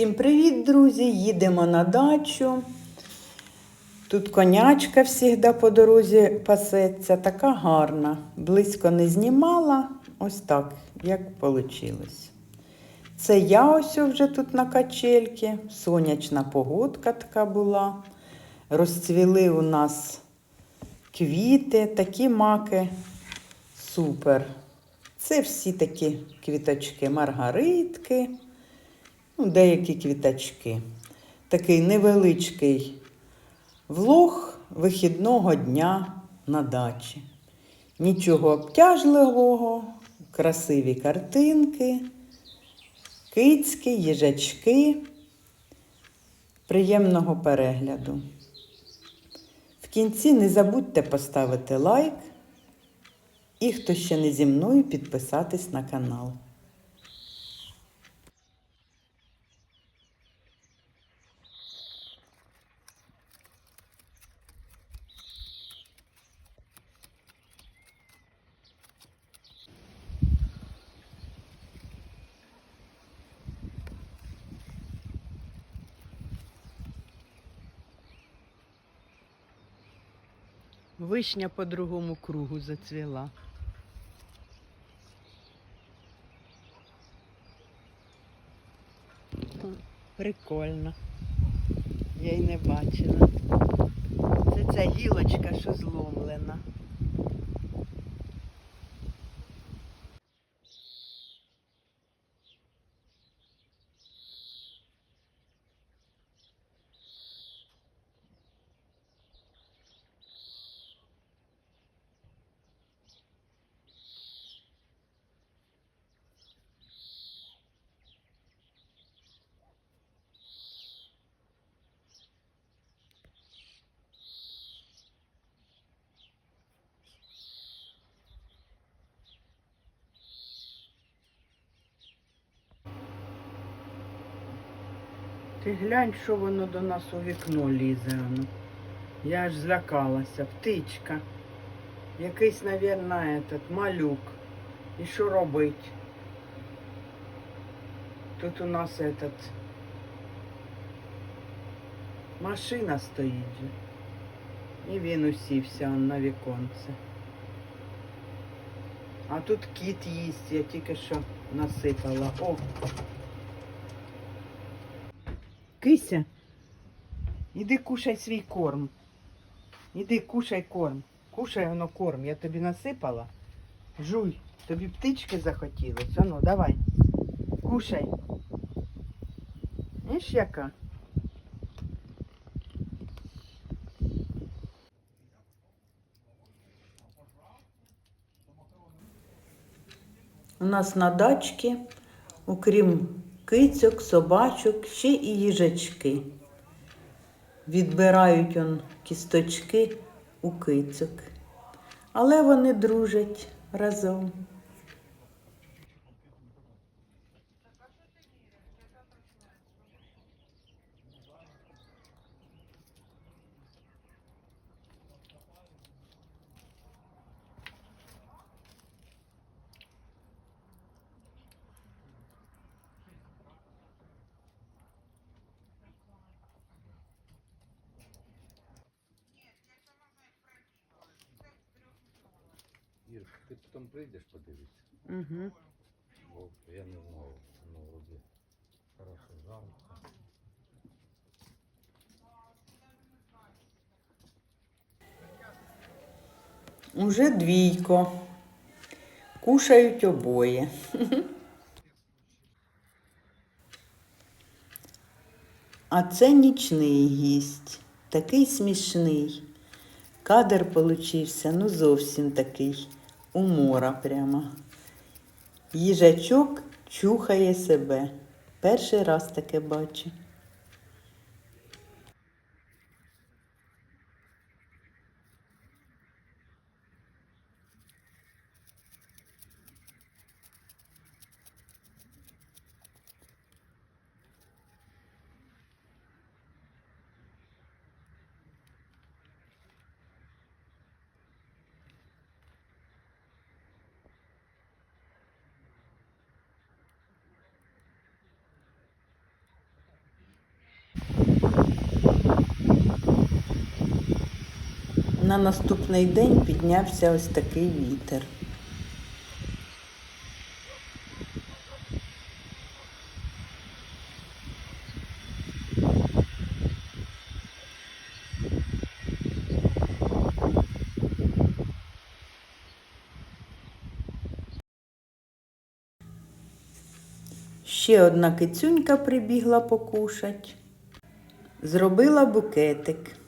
Всім привіт, друзі! Їдемо на дачу. Тут конячка завжди по дорозі пасеться, така гарна. Близько не знімала, ось так, як вийшло. Це я ось вже тут на качельці, сонячна погодка така була. Розцвіли у нас квіти, такі маки. Супер. Це всі такі квіточки, маргаритки ну, деякі квіточки. Такий невеличкий влог вихідного дня на дачі. Нічого обтяжливого, красиві картинки, кицьки, їжачки. Приємного перегляду. Кінці не забудьте поставити лайк і хто ще не зі мною підписатись на канал. Вишня по другому кругу зацвіла. Прикольно. Я й не бачила. Це ця гілочка, що зломлена. Ти глянь, що воно до нас у вікно лізе. Воно. Я аж злякалася. Птичка. Якийсь, мабуть, этот, малюк. І що робить? Тут у нас этот машина стоїть. же. І він усівся он на віконце. А тут кіт їсть, я тільки що насипала. О! Кися, іди кушай свій корм. Іди кушай корм. Кушай воно корм. Я тобі насипала. Жуй, тобі птички захотілось. Ану, давай. Кушай. Знаєш яка? У нас на дачці, окрім кицьок, собачок, ще і їжачки. Відбирають он кісточки у кицьок. Але вони дружать разом. Ти потім прийдеш подивитися, Угу. бо я не знав, ну вроді хорошо жалко. Уже двійко. Кушають обоє. А це нічний гість, такий смішний. Кадр получився, ну зовсім такий, умора прямо. Їжачок чухає себе. Перший раз таке бачу. На наступний день піднявся ось такий вітер. Ще одна кицюнька прибігла покушать. Зробила букетик.